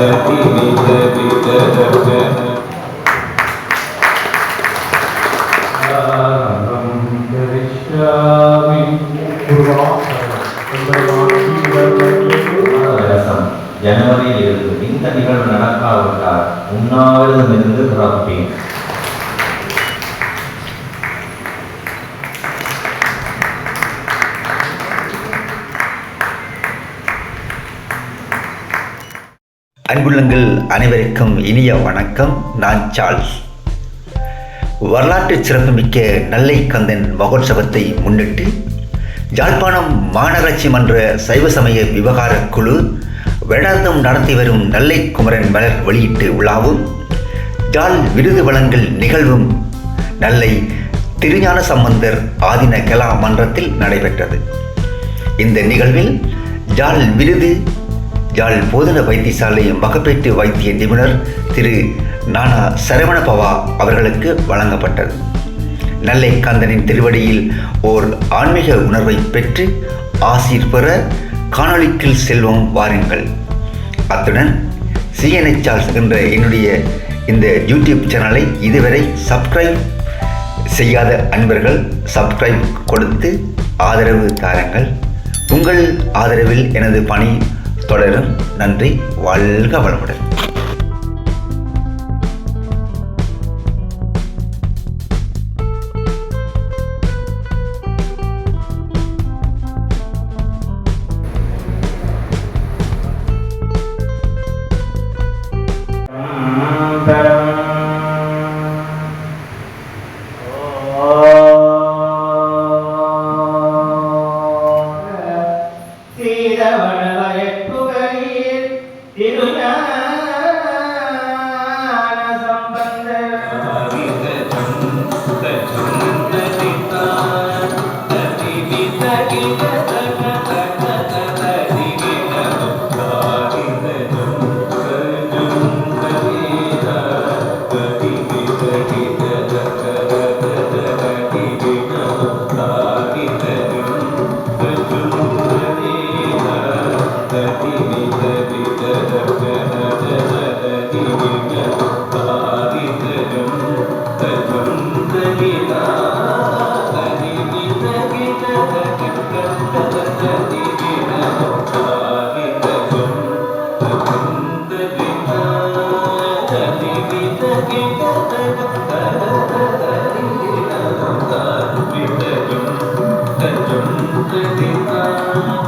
da di di da di da da da இனிய வணக்கம் நான் சார்ல்ஸ். வரலாற்று சிறப்புமிக்க நல்லை கந்தன் மகோற்சவத்தை முன்னிட்டு யாழ்ப்பாணம் மாநகராட்சி மன்ற சைவ சமய விவகார குழு வேடாந்தம் நடத்தி வரும் நல்லை குமரன் மலர் வெளியீட்டு விழாவும் ஜால் விருது வழங்கல் நிகழ்வும் நல்லை திருஞான சம்பந்தர் ஆதின கலா மன்றத்தில் நடைபெற்றது. இந்த நிகழ்வில் ஜால் விருது யாழ் போதன வைத்தியசாலை மகப்பேற்று வைத்திய நிபுணர் திரு நானா சரவணபவா அவர்களுக்கு வழங்கப்பட்டது. நல்லை கந்தனின் திருவடியில் ஓர் ஆன்மீக உணர்வை பெற்று ஆசீர் பெற காணொளிக்குள் செல்வோம் வாருங்கள். அத்துடன் சிஎன்ஐ சார்ஸ் என்ற என்னுடைய இந்த யூடியூப் சேனலை இதுவரை சப்ஸ்கிரைப் செய்யாத அன்பர்கள் சப்ஸ்கிரைப் கொடுத்து ஆதரவு தாருங்கள். உங்கள் ஆதரவில் எனது பணி தொடரும். நன்றி. வாழ்க வளமுடன். Amen.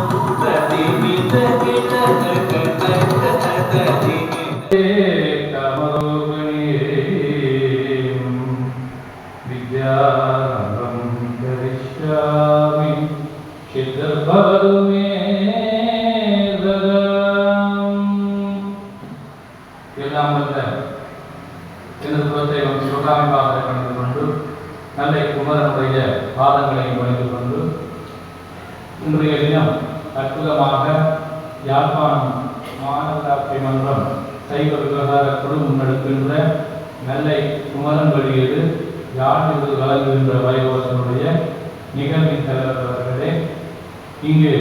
இங்கு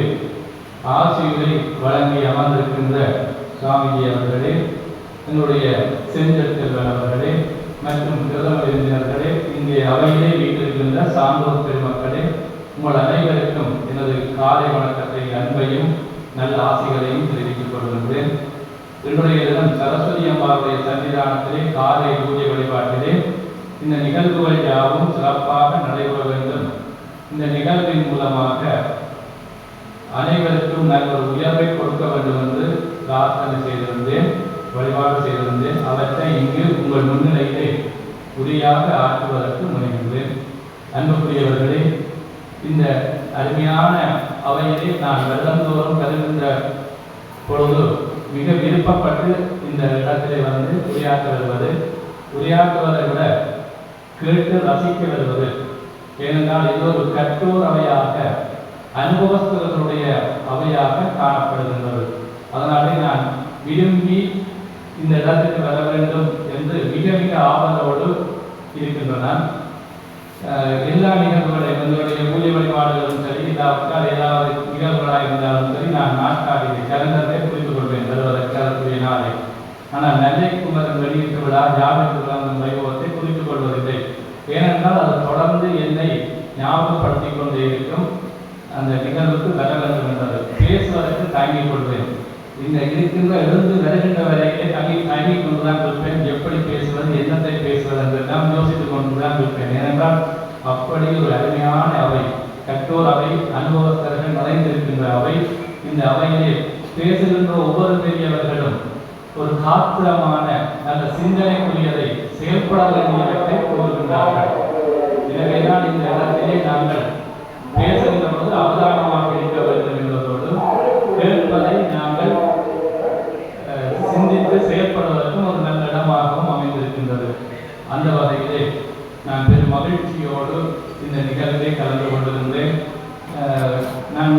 ஆசிரியரை வழங்கி அமர்ந்திருக்கின்ற சுவாமிஜி அவர்களே என்னுடைய செஞ்சல் அவர்களே மற்றும் பிரதம விருந்தினர்களே இங்கே அவையிலே வீட்டிருக்கின்ற சான்றோர் பெருமக்களே உங்கள் அனைவருக்கும் எனது காலை வணக்கத்தை அன்பையும் நல்ல ஆசைகளையும் தெரிவித்துக் கொள்கின்றேன். என்னுடைய தினம் சரஸ்வதி அம்மாவுடைய சன்னிதானத்திலே காலை பூஜை வழிபாட்டிலே. இந்த நிகழ்வுகள் யாவும் சிறப்பாக நடைபெற வேண்டும். இந்த நிகழ்வின் மூலமாக அனைவருக்கும் நல்ல ஒரு உயர்வை கொடுக்க வேண்டும் என்று பிரார்த்தனை செய்திருந்தேன் வழிபாடு செய்திருந்தேன். அவற்றை இங்கு உங்கள் முன்னிலையிலே உரியாக ஆற்றுவதற்கு முனைகின்றேன். அன்புக்குரியவர்களே இந்த அருமையான அவையிலே நான் வெள்ளந்தோறும் கருகின்ற பொழுது மிக விருப்பப்பட்டு இந்த இடத்திலே வந்து உரையாற்ற வருவது உரையாற்றுவதை விட கேட்டு ரசிக்க வருவது. ஏனென்றால் இது ஒரு கற்றோர் அவையாக அனுபவஸ்தர்களுடைய அவையாக காணப்படுகின்றது. அதனாலே நான் விரும்பி இந்த இடத்துக்கு வர வேண்டும் என்று மிக மிக ஆவலோடு இருக்கின்றன. எல்லா நிகழ்வுகளையும் எங்களுடைய மூலிய வழிபாடுகளும் சரி இல்லாவிட்டால் ஏதாவது நிகழ்வுகளாக இருந்தாலும் சரி நான் நாட்காட்டியை கலந்ததை புரிந்து கொள்வேன் வருவதற்காகக்கூடிய நாளை. ஆனால் நெல்லை குமரன் வெளியீட்டு விழா ஜாமீன் அந்த வைபவத்தை புரிந்து கொள்வதில்லை. ஏனென்றால் அது தொடர்ந்து என்னை ஞாபகப்படுத்திக் கொண்டே இருக்கும். அந்த நிகழ்வுக்கு வர வேண்டும் பேசுவதற்கு தாங்கிக் கொள்வேன். இந்த இருக்கின்ற எழுந்து வருகின்ற வரையிலே தங்கி தாங்கிக் கொண்டுதான் இருப்பேன். எப்படி பேசுவது என்னத்தை பேசுவது என்றெல்லாம் யோசித்துக் கொண்டுதான் இருப்பேன். ஏனென்றால் அப்படி ஒரு அருமையான அவை கற்றோர் அவை அனுபவஸ்தர்கள் நிறைந்திருக்கின்ற அவை. இந்த அவையிலே பேசுகின்ற ஒவ்வொரு பெரியவர்களும் ஒரு காத்திரமான நல்ல சிந்தனைக்குரியதை செயல்பட வேண்டியவற்றை கூறுகின்றார்கள். எனவேதான் இந்த இடத்திலே நாங்கள் பேசுகின்ற பொழுது அவதானமாக இருக்க வேண்டும் என்பதோடு கேட்பதை நாங்கள் அஹ், சிந்தித்து செயல்படுவதற்கும் ஒரு நல்ல இடமாகவும் அமைந்திருக்கின்றது. அந்த வகையிலே நான் பெரும் மகிழ்ச்சியோடு இந்த நிகழ்விலே கலந்து கொண்டிருந்தேன். அஹ், நான்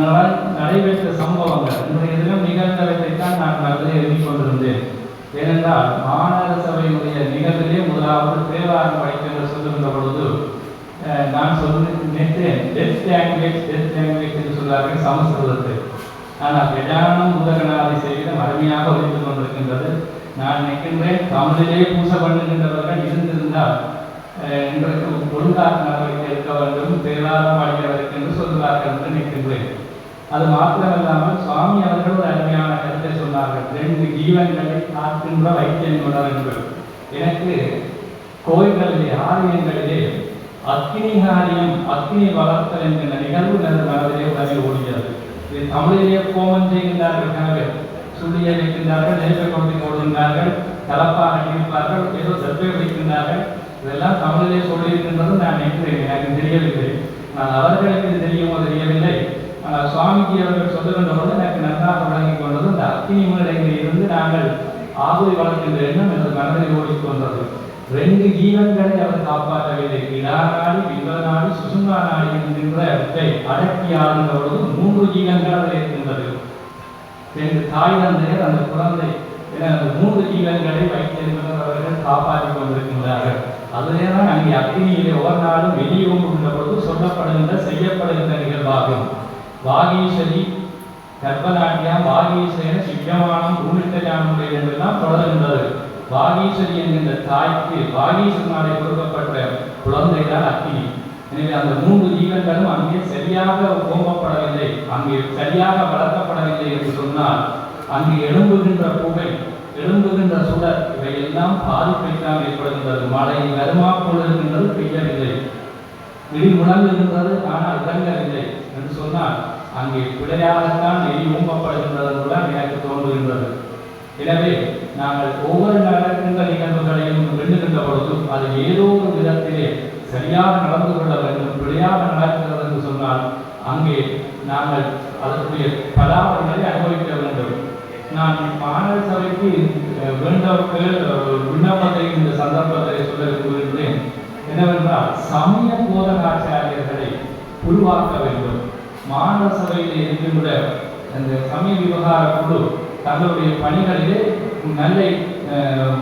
நடைபெற்ற சம்பவங்கள் இன்றைய தினம் நிகழ்ந்தவற்றைத்தான் நான் நல்லதே எண்ணிக்கொண்டிருந்தேன் ஏனென்றால் மாநகர சபையினுடைய நிகழ்விலே முதலாவது தேவாரம் படிக்க என்று சொல்லுகின்ற பொழுது நான் சொன்னது நேற்று டெத் லாங்குவேஜ் டெத் லாங்குவேஜ் என்று சொல்வார்கள் சமஸ்கிருதத்தில். ஆனால் பிரஜானம் முதகனாதி செய்கிற அருமையாக ஒழித்து கொண்டிருக்கின்றது. நான் நினைக்கின்றேன் தமிழிலே பூசை பண்ணுகின்றவர்கள் இருந்திருந்தால் இன்றைக்கு ஒழுங்காக நடவடிக்கை வேண்டும் தேவாரம் பாடியவருக்கு என்று சொல்கிறார்கள் என்று நினைக்கின்றேன். அது மாத்திரமல்லாமல் சுவாமி அவர்கள் ஒரு அருமையான கருத்தை சொன்னார்கள். ரெண்டு ஜீவன்களை காக்கின்ற வைத்தியம் உணர்வுகள் எனக்கு கோயில்களிலே ஆலயங்களிலே அக்னிஹாரியம் அக்னி வளர்த்தல் என்கிற நிகழ்வு எனது மனதிலே உடனே ஓடுகிறது. இது தமிழிலே கோமம் செய்கின்றார்கள் கணவர் சுழிய வைக்கின்றார்கள் நெருப்பை கொண்டு ஓடுகின்றார்கள் கலப்பாக இருப்பார்கள் ஏதோ செப்பை வைக்கின்றார்கள் இதெல்லாம் தமிழிலே சொல்லியிருக்கின்றது நான் நினைக்கிறேன். எனக்கு தெரியவில்லை. நான் அவர்களுக்கு இது தெரியுமோ தெரியவில்லை. ஆனால் சுவாமிஜி அவர்கள் சொல்லுகின்ற போது எனக்கு நன்றாக விளங்கிக் கொண்டது இந்த அக்னி முறையில் இருந்து நாங்கள் ஆகுதி வளர்க்கின்ற எண்ணம் எனது மனதில் ஓடிக்கொண்டது. ரெண்டு ஜீவன்களை அவர் காப்பாற்றவில்லை. இடாநாடி வில்வநாடி சுசுங்கா நாடி என்கின்ற அடக்கி ஆளுகின்ற பொழுது மூன்று ஜீவன்கள் அதில் இருக்கின்றது ரெண்டு தாய் தந்தையர் அந்த குழந்தை என அந்த மூன்று ஜீவன்களை வைத்திருக்கின்ற அவர்கள் காப்பாற்றிக் கொண்டிருக்கின்றார்கள். அதுவே தான் அங்கே அக்னியிலே ஒவ்வொரு நாளும் வெளியே பொழுது சொல்லப்படுகின்ற செய்யப்படுகின்ற நிகழ்வாகும். வாகீஸ்வரி கர்ப்பநாட்டியா வாகீஸ்வரன் சிவமானம் பூமித்தஜானுடைய என்றெல்லாம் தொடர்கின்றது. வாகீஸ்வரி என்கின்ற தாய்க்கு வாகீஸ்வரனாலே கொடுக்கப்பட்ட குழந்தை தான் அக்னி எனவே அந்த மூன்று ஜீவன்களும் அங்கே சரியாக ஓமப்படவில்லை அங்கே சரியாக வளர்க்கப்படவில்லை என்று சொன்னால் அங்கே எழும்புகின்ற புகை எழும்புகின்ற சுடர் இவையெல்லாம் பாதிப்பைத்தான் ஏற்படுகின்றது. மழை வருமா போல் இருக்கின்றது பெய்யவில்லை. இடி முழங்குகின்றது ஆனால் இறங்கவில்லை என்று சொன்னால் அங்கே பிழையாகத்தான் எரி ஊம்பப்படுகின்றது கூட எனக்கு தோன்றுகின்றது. எனவே நாங்கள் ஒவ்வொரு நடக்கின்ற நிகழ்வுகளையும் எண்ணுகின்ற பொழுதும் அது ஏதோ ஒரு விதத்திலே சரியாக நடந்து கொள்ள வேண்டும் பிழையாக நடக்கிறது என்று சொன்னால் அங்கே நாங்கள் அதற்குரிய பலாபங்களை அனுபவிக்க வேண்டும். நான் மாணவர் சபைக்கு வேண்டவர்கள் விண்ணப்பத்தை இந்த சந்தர்ப்பத்தை சொல்ல விரும்புகின்றேன் என்னவென்றால் சமய போதகாச்சாரியர்களை உருவாக்க வேண்டும். மாணவ சபையில் இருக்கின்ற அந்த சமய விவகார குழு தங்களுடைய பணிகளிலே நல்ல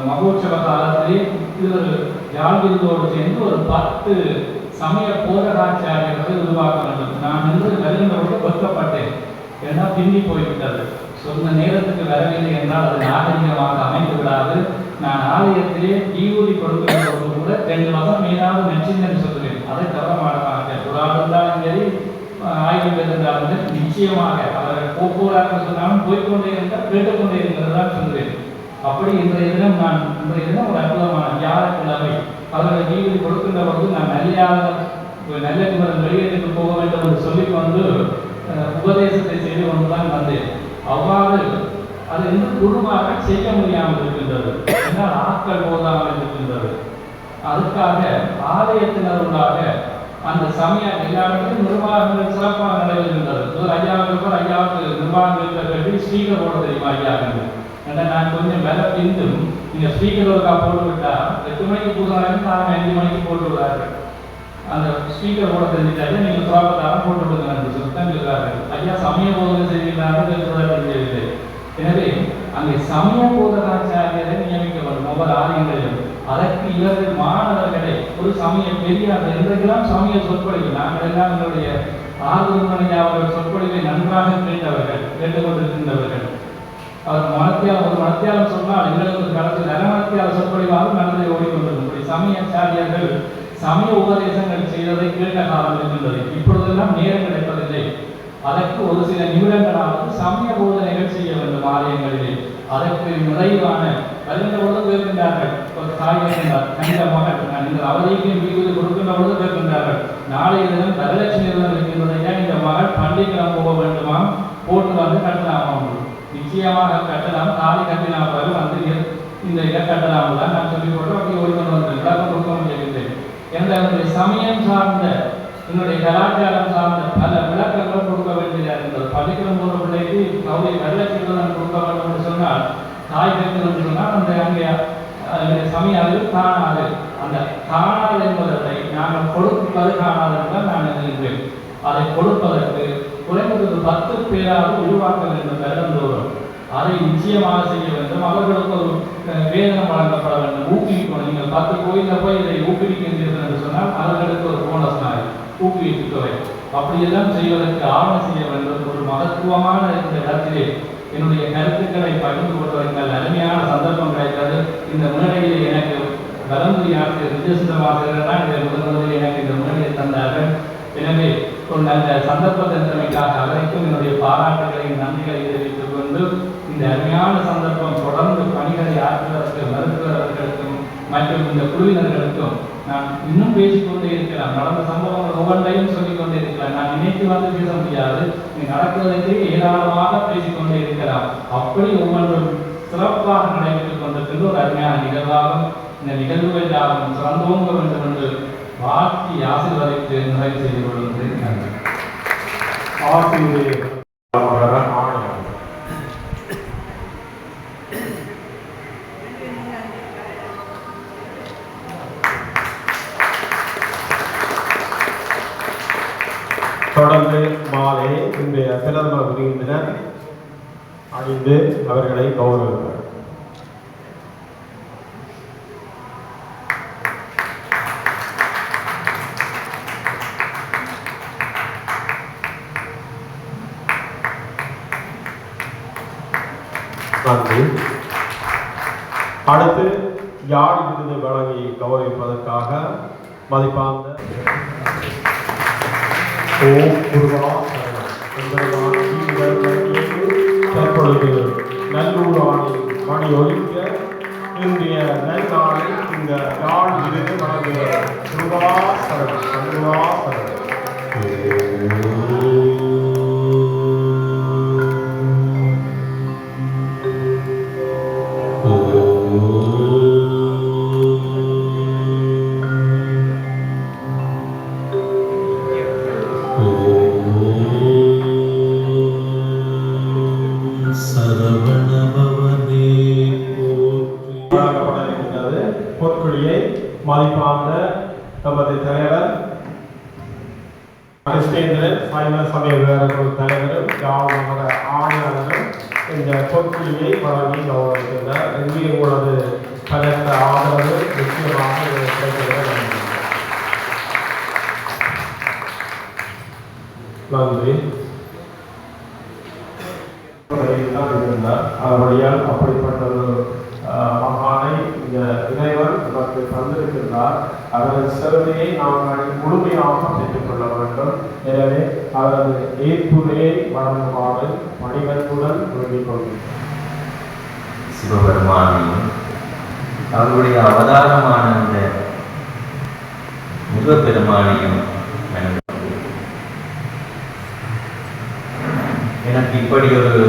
மகோற்சவ காலத்திலே இவர் யாழ்விருந்தோடு சேர்ந்து ஒரு பத்து சமய போதகாச்சாரியர்களை உருவாக்க வேண்டும். நான் இன்று வருகின்றவர்கள் வெட்கப்பட்டேன் ஏன்னா பின்னி போய்விட்டது. சொன்ன நேரத்துக்கு வரவில்லை என்றால் அது நாகரிகமாக அமைந்து விடாது. நான் ஆலயத்திலே ஈவுதி கொடுக்கின்ற கூட ரெண்டு மாதம் மீதாவது நெச்சிந்தன் சொல்லுவேன். அதை தவற மாட்டாங்க புறாஇருந்தாலும் சரி ஆய்வு இருந்தாலும் நிச்சயமாக அவர் போக்குவரத்து சொன்னாலும் போய்க்கொண்டே இருந்தால் கேட்டுக்கொண்டே இருக்கிறதா சொல்கிறேன் அப்படி இன்றைய தினம் நான் இன்றைய தினம் ஒரு அற்புதமான வியாழக்கிழமை அவர்களை ஈவுதி கொடுக்கின்ற பொழுது நான் நல்ல நல்ல குமரன் வெளியேற்றுக்கு போக வேண்டும் என்று சொல்லி வந்து அஹ், உபதேசத்தை செய்து கொண்டுதான் வந்தேன். அவ்வாறு அது இன்னும் குழுவாக செய்ய முடியாமல் இருக்கின்றது. என்றால் ஆட்கள் போதாமல் இருக்கின்றது. அதுக்காக ஆலயத்தினருள்ளாக அந்த சமய எல்லா நிர்வாகங்கள் சிறப்பாக நடைபெறுகின்றது ஒரு ஐயாவுக்கு ஐயாவுக்கு நிர்வாகங்கள் கட்டி ஸ்பீக்கர் போட தெரியுமா ஐயாவுக்கு ஏன்னா நான் கொஞ்சம் விலை பிந்தும் நீங்க ஸ்பீக்கர் ஒருக்கா போட்டு விட்டா எட்டு மணிக்கு பூசாலும் நாங்கள் அஞ்சு மணிக்கு போட்டு விடுறார்கள் அந்த ஸ்பீக்கர் போட தெரிஞ்சிட்டாலே நீங்கள் சுவாபத்தாரம் போட்டு விடுங்க என்று சுத்தம் சொல்கிறார்கள் ஐயா சமய போதனை செய்கிறார்கள் தெரியவில்லை எனவே அங்கே சமய போதனாச்சாரியரை நியமிக்க வேண்டும் ஒவ்வொரு ஆலயங்களிலும். அதற்கு இவர்கள் மாணவர்களை ஒரு சமய பெரியார் என்றெல்லாம் சமய சொற்பொழிவு. நாங்கள் எல்லாம் எங்களுடைய ஆர்வமணி அவர்கள் சொற்பொழிவை நன்றாக கேட்டவர்கள் கேட்டுக்கொண்டிருக்கின்றவர்கள். அவர் மனத்தியால் ஒரு மனத்தியாலும் சொன்னால் எங்களுக்கு ஒரு காலத்தில் அறமனத்தியால சொற்பொழிவாக நடந்து ஓடிக்கொண்டிருக்கும் இப்படி சமயச்சாரியர்கள் சமய உபதேசங்கள் செய்ததை கேட்ட காலம் இருக்கின்றது. இப்பொழுதெல்லாம் நேரம் கிடைப்பதில்லை அதற்கு ஒரு சில நிமிடங்களாவது சமய போதனைகள் செய்ய வேண்டும் ஆலயங்களிலே. அதற்கு நிறைவான வருகின்ற பொழுது கேட்கின்றார்கள். ஒரு தாய் கேட்கின்றார் கணித மகன் நான் இந்த அவதிக்கு வீடு கொடுக்கின்ற பொழுது கேட்கின்றார்கள். நாளைய தினம் வரலட்சுமி விரதம் இருக்கின்றதையா இந்த மகன் பள்ளிக்கிழமை போக வேண்டுமாம்? போட்டு வந்து கட்டலாமாம் நிச்சயமாக கட்டலாம். தாலி கட்டினா பிறகு வந்து இந்த இதை கட்டலாம் தான் நான் சொல்லி கொண்டு அப்படி ஓடிக்கொண்டு வந்து விளக்கம் கொடுக்க முடியவில்லை என்ற சமயம் சார்ந்த என்னுடைய கலாச்சாரம் சார்ந்த பல விளக்கங்களும் கொடுக்க வேண்டியதாக இருந்தது. படிக்கிற போகிற பிள்ளைக்கு கௌரி நல்ல விரதம் கொடுக்க வேண்டும் என்று சொன்னால் தாய் கற்று சொன்னால் அந்த அங்கே சமையாது சமயாது காணாது. அந்த காணாது என்பதை நாங்கள் கொடுப்பது காணாது என்றால் நான் நினைக்கிறேன். அதை கொடுப்பதற்கு குறைந்தது பத்து பேராக உருவாக்க வேண்டும் வருடந்தோறும். அதை நிச்சயமாக செய்ய வேண்டும். அவர்களுக்கு ஒரு வேதனம் வழங்கப்பட வேண்டும். ஊக்குவிக்கணும். நீங்கள் பத்து கோயிலில் போய் இதை ஊக்குவிக்கின்றீர்கள் என்று சொன்னால் அவர்களுக்கு ஒரு போனஸ் மாதிரி ஊக்குவிப்பு அப்படியெல்லாம் செய்வதற்கு ஆவணம் செய்ய வேண்டும் ஒரு மகத்துவமான இந்த இடத்திலே என்னுடைய கருத்துக்களை பகிர்ந்து கொள்வதற்கான அருமையான சந்தர்ப்பம் கிடைத்தது இந்த மேடையிலே எனக்கு வலம்புரி ஆசிரியர் விஜயசுந்தரவாசகர் தான் இதை முதலில் எனக்கு இந்த முன்னணியை தந்தார்கள். எனவே அந்த நல்ல சந்தர்ப்பத்தை தந்தமைக்காக அவரைக்கும் என்னுடைய பாராட்டுகளையும் நன்றிகளை தெரிவித்துக் கொண்டு இந்த அருமையான சந்தர்ப்பம் தொடர்ந்து பணிகளை ஆற்றுவதற்கு மருத்துவர்களுக்கும் மற்றும் இந்த குழுவினர்களுக்கும் நான் இன்னும் பேசிக்கொண்டே இருக்கலாம். நடந்த சம்பவங்கள் ஒவ்வொன்றையும் சொல்லிக்கொண்டே இருக்கலாம். நான் நினைத்து வந்து பேச முடியாது. இங்கு நடக்குவதற்கு ஏராளமாக பேசிக்கொண்டே இருக்கலாம். அப்படி ஒவ்வொன்றும் சிறப்பாக நடைபெற்றுக் கொண்டிருக்கின்ற ஒரு அருமையான நிகழ்வாகும். இந்த நிகழ்வுகள் யாவும் சிறந்தோங்க வேண்டும் என்று வாழ்த்தி ஆசீர்வதித்து நிறைவு செய்து கொள்கின்றேன். நன்றி ஆசிரியர் ஆணையம் தொடர்ந்து மாலை இன்றைய பிரதம விருந்தினர் அணிந்து அவர்களை கௌரவிப்பார் நன்றி அடுத்து யாழ் விருது வழங்கி கௌரவிப்பதற்காக மதிப்பார்ந்த ஓம் குருவா சரணம். எம்பெருமான் நல்லூர் ஆணை பணி ஒழிக்க இன்றைய நல்நாளில் இந்த நாள் இருந்து வழங்கிய குருவா சரணம் இந்த பொற்குழியை கௌரவிக்கின்றார் இங்கே உங்களது பலத்த ஆதரவு நிச்சயமாக நன்றி. தான் இருந்தார். அவருடையால் அப்படிப்பட்ட ஒரு மகானை இந்த இறைவன் நமக்கு தந்திருக்கின்றார். அவரது சேவையை நாம் முழுமையாக பெற்றுக்கொள்ள வேண்டும். எனவே அவரது ஏற்புரையை வழங்குமாறு பணிவன்புடன் வேண்டிக் கொள்கிறேன். சிவபெருமானையும் அவருடைய அவதாரமான அந்த முருகப்பெருமானையும் எனக்கு இப்படி ஒரு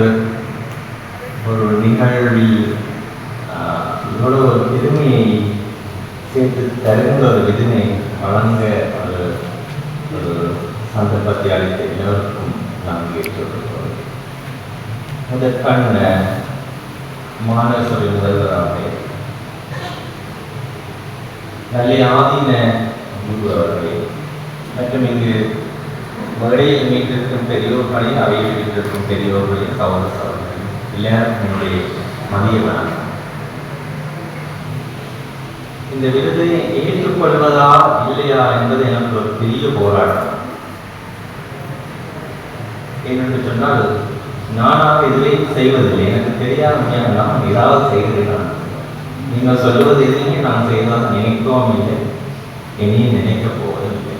ஒரு நிகழ்வில் இவ்வளவு ஒரு பெருமையை சேர்த்து தருகின்ற ஒரு விதினை வழங்க ஒரு ஒரு சந்தர்ப்பத்தை அளித்த எல்லோருக்கும் நான் கேட்டுக்கொள்கிறேன். முதற்கான மாநகர முதல்வராக நல்ல ஆதீன குரு அவர்களே மற்றும் இங்கு மேடையில் மீட்டிருக்கும் பெரியோர்களே அவையில் மீட்டிருக்கும் பெரியோர்களே சகோதர சகோதரர்களே எல்லாருக்கும் என்னுடைய மதிய வணக்கம் இந்த விருதை ஏற்றுக்கொள்வதா இல்லையா என்பது எனக்கு ஒரு பெரிய போராட்டம். ஏனென்று சொன்னால் நானாக எதுலையும் செய்வதில்லை. எனக்கு தெரியாத நான் ஏதாவது செய்கிறேன் நான் நீங்கள் சொல்லுவது எதுவுமே நான் செய்தால் நினைக்கவும் இல்லை. இனியும் நினைக்க போவதும் இல்லை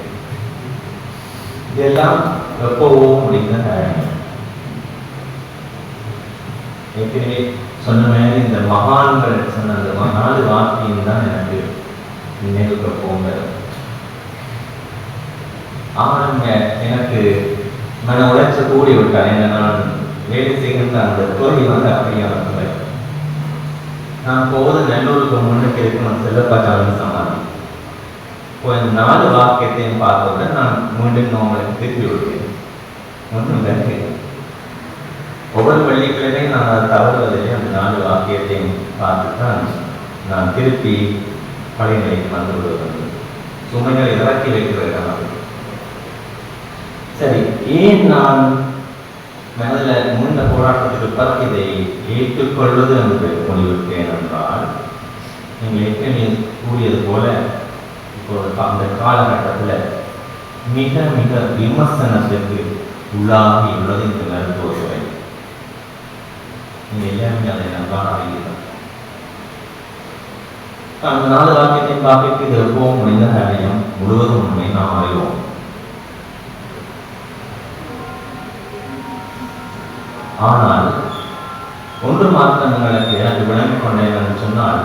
இதெல்லாம் எப்போவோ முடிந்த ஏற்கனவே சொன்ன மாதிரி இந்த மகான்கள் சொன்ன அந்த ம- நாலு தான் எனக்கு நினைவுக்கு போங்க ஆனாங்க எனக்கு மன உழைச்ச கூடி விட்டார் என்ன நான் வேலை செய்கின்ற அந்த துறை வந்து அப்படியான துறை நான் போவது நல்லூருக்கு முன்னுக்கு இருக்கணும் செல்லப்பாச்சாலும் சமாதி. இப்போ இந்த நாலு வாக்கியத்தையும் பார்த்தவுடன் நான் மீண்டும் உங்களுக்கு திருப்பி விடுவேன். ஒன்றும் இல்லை. ஒவ்வொரு வெள்ளிக்கிழமையும் நான் அதை தவறுவதில்லை. அந்த நாலு வாக்கியத்தையும் பார்த்து தான் நான் திருப்பி பழைய வந்து விடுவது சுமைகளை இறக்கி வைக்கிறதுக்காக சரி ஏன் நான் மனதில் முன்ன போராட்டத்துக்கு பிறகு இதை ஏற்றுக்கொள்வது என்று முடிவிட்டேன் என்றால் நீங்கள் ஏற்கனவே கூறியது போல இப்போ அந்த காலகட்டத்தில் மிக மிக விமர்சனத்திற்கு உள்ளாகி உள்ளது இந்த மருத்துவத்துறை நீங்கள் எல்லாருமே அதை நன்றாக அறிகிறோம் அந்த நாலு வாக்கியத்தின் காப்பிற்கு இது எப்பவும் முடிந்த காரியம் முழுவதும் உண்மை நாம் அறிவோம். ஆனால் ஒன்று மாத்திரம் உங்களுக்கு எனக்கு விளங்கிக் கொண்டேன் என்று சொன்னால்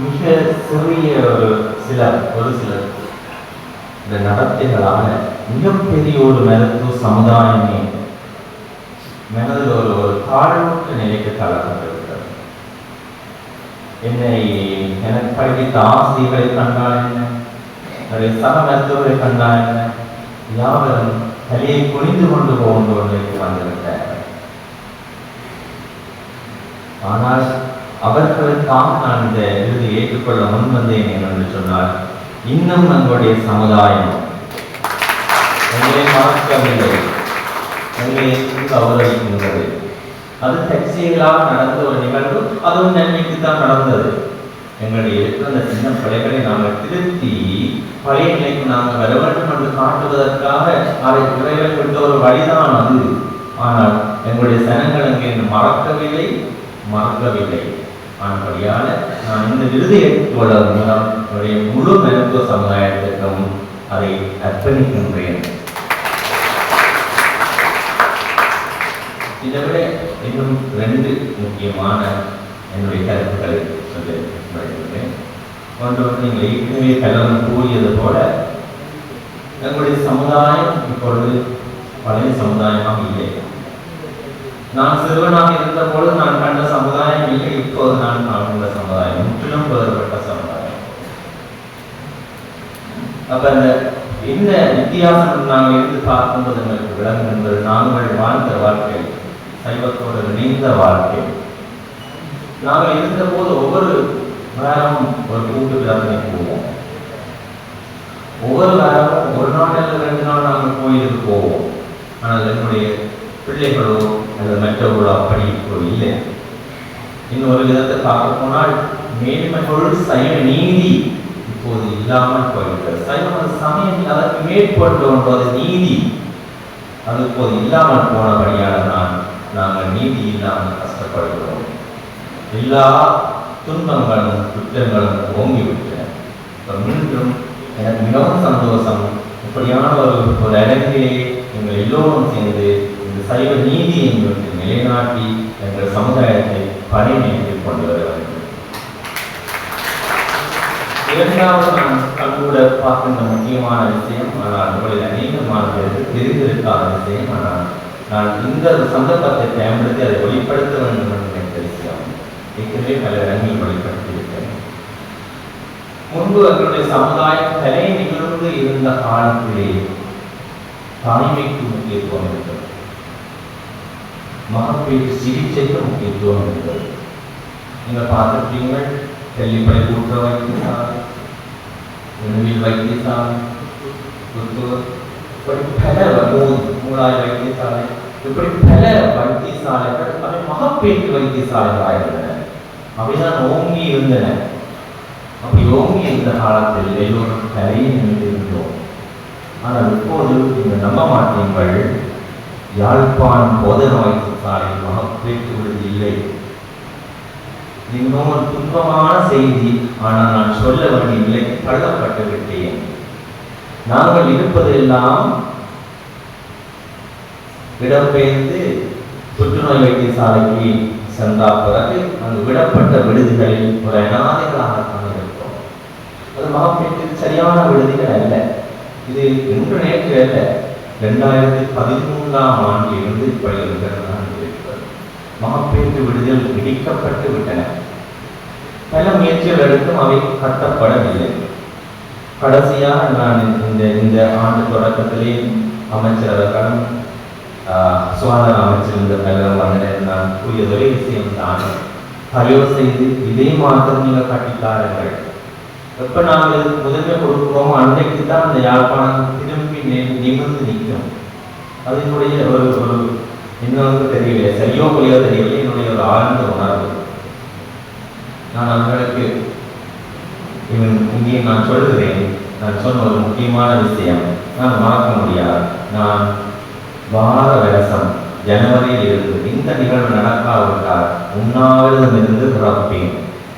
மிக சிறிய ஒரு சிலர் ஒரு சிலர் இந்த நடத்தைகளால மிகப்பெரிய ஒரு மருத்துவ சமுதாயமே மனதில் ஒரு ஒரு தாழ்வுற்ற நிலைக்கு தள்ளப்பட்டிருக்கிறது என்னை எனக்கு படித்த ஆசிரியர்களை கண்டால் என்ன? என்னுடைய சக மருத்துவரை கண்டால் என்ன? யாவரும் தலையை குனிந்து கொண்டு போகின்ற ஒன்றைக்கு நிலைக்கு ஆனால் அவர்களுக்காக நான் இந்த விருது ஏற்றுக்கொள்ள முன் வந்தேன் என்று சொன்னால் இன்னும் நம்முடைய சமுதாயம் உங்களை மறக்கவில்லை. உங்களை கௌரவிக்கின்றது. அது தற்செயலாக நடந்த ஒரு நிகழ்வு அதுவும் நன்மைக்கு தான் நடந்தது. எங்களுடைய இருக்கிற அந்த சின்ன பிள்ளைகளை நாங்கள் திருத்தி பழைய நிலைக்கு நாங்கள் வர வேண்டும் என்று காட்டுவதற்காக அதை குறைவை கொண்ட ஒரு வழிதான் அது. ஆனால் எங்களுடைய சனங்கள் அங்கே மறக்கவில்லை. மறக்கவில்லை. ஆனபடியால் நான் இந்த விருதை ஏற்றுக்கொள்வதன் மூலம் என்னுடைய முழு மருத்துவ சமுதாயத்திற்கும் அதை அர்ப்பணிக்கின்றேன். இதை விட இன்னும் ரெண்டு முக்கியமான என்னுடைய கருத்துக்களை சொல்லி வருகின்றேன் ஒன்று வந்து நீங்கள் ஏற்கனவே கலவரம் கூறியது போல எங்களுடைய சமுதாயம் இப்பொழுது பழைய சமுதாயமாக இல்லை. நான் சிறுவனாக இருந்த பொழுது நான் கண்ட சமுதாயம் இல்லை இப்போது நான் காணுகின்ற சமுதாயம் முற்றிலும் வேறுபட்ட சமுதாயம். அப்ப இந்த என்ன வித்தியாசம் நாங்கள் இருந்து பார்க்கும்போது எங்களுக்கு விளங்கும் என்பது நாங்கள் வாழ்ந்த வாழ்க்கை சைவத்தோடு இணைந்த வாழ்க்கை. நாங்கள் இருந்த போது ஒவ்வொரு வாரமும் ஒரு கூட்டு பிரார்த்தனை போவோம். ஒவ்வொரு வாரமும் ஒரு நாள் அல்லது ரெண்டு நாள் நாங்கள் கோயிலுக்கு போவோம். ஆனால் என்னுடைய பிள்ளைகளோ அல்லது மற்றவர்களோ அப்படி இப்போ இல்லை. இன்னொரு விதத்தை பார்க்க போனால் மேன்மைகள் சைவ நீதி இப்போது இல்லாமல் போய்விட்டது. சைவ சமயம் அதற்கு மேற்கொண்டு ஒன்றது நீதி. அது இப்போது இல்லாமல் போனபடியால் நான் நாங்கள் நீதி இல்லாமல் கஷ்டப்படுகிறோம். எல்லா துன்பங்களும் குற்றங்களும் ஓங்கிவிட்டன. மீண்டும் எனக்கு மிகவும் சந்தோஷம். இப்படியான ஒரு ஒரு இடத்திலே எங்கள் எல்லோரும் சேர்ந்து சைவ நீதி என்பதை நிலைநாட்டி எங்கள் சமுதாயத்தை பணிநீக்கி கொண்டு வர வேண்டும் இரண்டாவது நான் கண்கூட பார்க்கின்ற முக்கியமான விஷயம் ஆனால் உங்களில் அநேகமான பேருக்கு தெரிந்திருக்காத விஷயம் ஆனால் நான் இந்த சந்தர்ப்பத்தை பயன்படுத்தி அதை வெளிப்படுத்த வேண்டும் என்று நினைத்த விஷயம் ஏற்கனவே பல இடங்களில் வெளிப்படுத்தியிருக்கிறேன். முன்பு அவர்களுடைய சமுதாயம் தலை நிகழ்ந்து இருந்த காலத்திலே தாய்மைக்கு முக்கியத்துவம் இருக்கிறது மகப்பேறு சிகிச்சைக்கு முக்கியத்துவம் இருக்கிறது நீங்கள் பார்த்துருக்கீங்க தெல்லிப்படை கூட்டுற வைத்தியசாலை உணவில் வைத்தியசாலை புத்தூர் இப்படி பல மூ- மூலாய் வைத்தியசாலை இப்படி பல வைத்தியசாலைகள் அவை மகப்பேற்று வைத்தியசாலைகளாக இருந்தன அவைதான் ஓங்கி இருந்தன அப்படி ஓங்கி இருந்த காலத்தில் எல்லோரும் கரையை நின்று இருந்தோம் ஆனால் இப்போது நீங்கள் நம்ப மாட்டீங்கள் யாழ்ப்பாணம் போதன வைத்திய சாலையில் மகப்பேற்று விடுதி இல்லை. மிகவும் ஒரு துன்பமான செய்தி ஆனால் நான் சொல்ல வேண்டிய நிலைக்கு தள்ளப்பட்டு விட்டேன். நாங்கள் இருப்பதெல்லாம் இடம்பெயர்ந்து புற்றுநோய் வைத்தியசாலைக்கு சென்ற பிறகு அங்கு விடப்பட்ட விடுதிகளில் ஒரு அனாதைகளாகத்தான் இருக்கும் அது மகப்பேற்றுக்கு சரியான விடுதிகள் அல்ல. இது இன்று நேற்று அல்ல. ரெண்டாயிரத்தி பதிமூன்றாம் ஆண்டிலிருந்து இப்படி இருக்கிறது மகப்பேற்று விடுதல் பிடிக்கப்பட்டு விட்டன. பல முயற்சிகள் எடுத்தும் அவை கட்டப்படவில்லை. கடைசியாக நான் இந்த இந்த ஆண்டு தொடக்கத்திலே அமைச்சர் அவர்களும் ஆஹ், சுகாதார அமைச்சர் இந்த பலரும் வந்தனர். நான் கூறிய ஒரே விஷயம் தான் தயவு செய்து இதே மாத்திரம் நீங்கள் கட்டித்தாருங்கள் எப்ப நாங்கள் முதன்மை கொடுக்கிறோமோ அன்றைக்கு தான் அந்த யாழ்ப்பாணம் திரும்பி நிமிர்ந்து நிற்கும். அதனுடைய ஒரு ஒரு இன்னொன்று தெரியவில்லை. சரியோ பொழியோ தெரியவில்லை. என்னுடைய ஒரு ஆழ்ந்த உணர்வு. நான் அவர்களுக்கு இவன் இங்கே நான் சொல்லுகிறேன். நான் சொன்ன ஒரு முக்கியமான விஷயம். நான் மறக்க முடியாது. நான் வார வருஷம் ஜனவரியில் இருந்து இந்த நிகழ்வு நடக்காவிட்டால் உண்ணாவிரதம் இருந்து பிறப்பேன்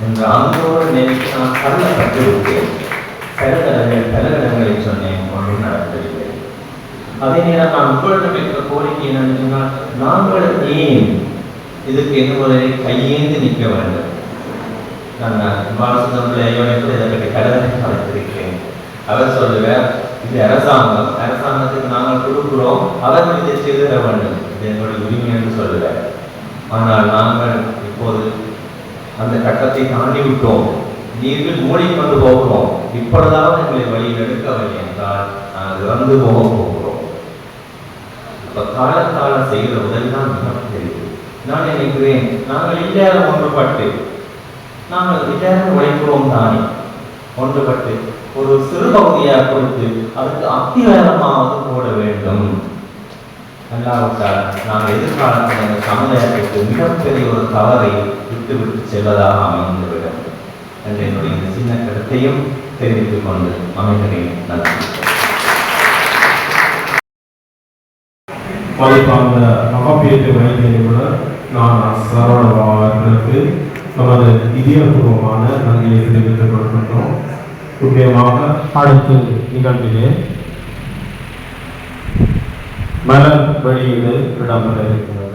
என்று அந்த நினைத்து நான் தள்ளப்பட்டு விட்டேன் பல தடங்கள் பல இடங்களை சொன்னேன். அதே நேரம் நான் உங்களிடம் இருக்கிற கோரிக்கை என்னன்னு சொன்னால் நாங்கள் ஏன் இதுக்கு என்ன ஒரு கையேந்து நிற்க வேண்டும்? நான் பாலசுந்தரம் பிள்ளையோட கூட இதை பற்றி கடனை வைத்திருக்கிறேன் அவர் சொல்லுவார் இது அரசாங்கம் அரசாங்கத்துக்கு நாங்கள் கொடுக்குறோம் அவர்கள் இதை செய்து தர வேண்டும். இது எங்களுடைய உரிமை என்று சொல்லுவார் ஆனால் நாங்கள் இப்போது அந்த கட்டத்தை தாண்டி விட்டோம். நீர்கள் மூடிக்கொண்டு போகிறோம். இப்பொழுதாவது எங்களை வழியில் எடுக்கவில்லை என்றால் நாங்கள் இறந்து போக போகிறோம். இப்போ காலத்தால் செய்கிற உதவிதான் மிகப்பெரியது நான் நினைக்கிறேன்? நாங்கள் எல்லாரும் ஒன்றுபட்டு நாங்கள் எல்லாரும் உழைக்கிறோம் தானே. ஒன்றுபட்டு ஒரு சிறு பகுதியாக கொடுத்து அதுக்கு அத்திவேகமாவது போட வேண்டும். அல்லாவிட்டால் நாங்கள் எதிர்காலத்தில் அந்த சமுதாயத்திற்கு மிகப்பெரிய ஒரு தவறை விட்டு விட்டு செல்வதாக அமைந்துவிடும். என்று என்னுடைய சின்ன கருத்தையும் தெரிவித்துக் கொண்டு அமைகிறேன். நன்றி. மதிப்பார்ந்த மகப்பேற்று வைத்திய நான் சரவணபா அவர்களுக்கு நமது இதயபூர்வமான நன்றியை தெரிவித்துக் கொள்கின்றோம். முக்கியமாக அடுத்து நிகழ்விலே மலர் வெளியீடு இடம்பெற இருக்கிறது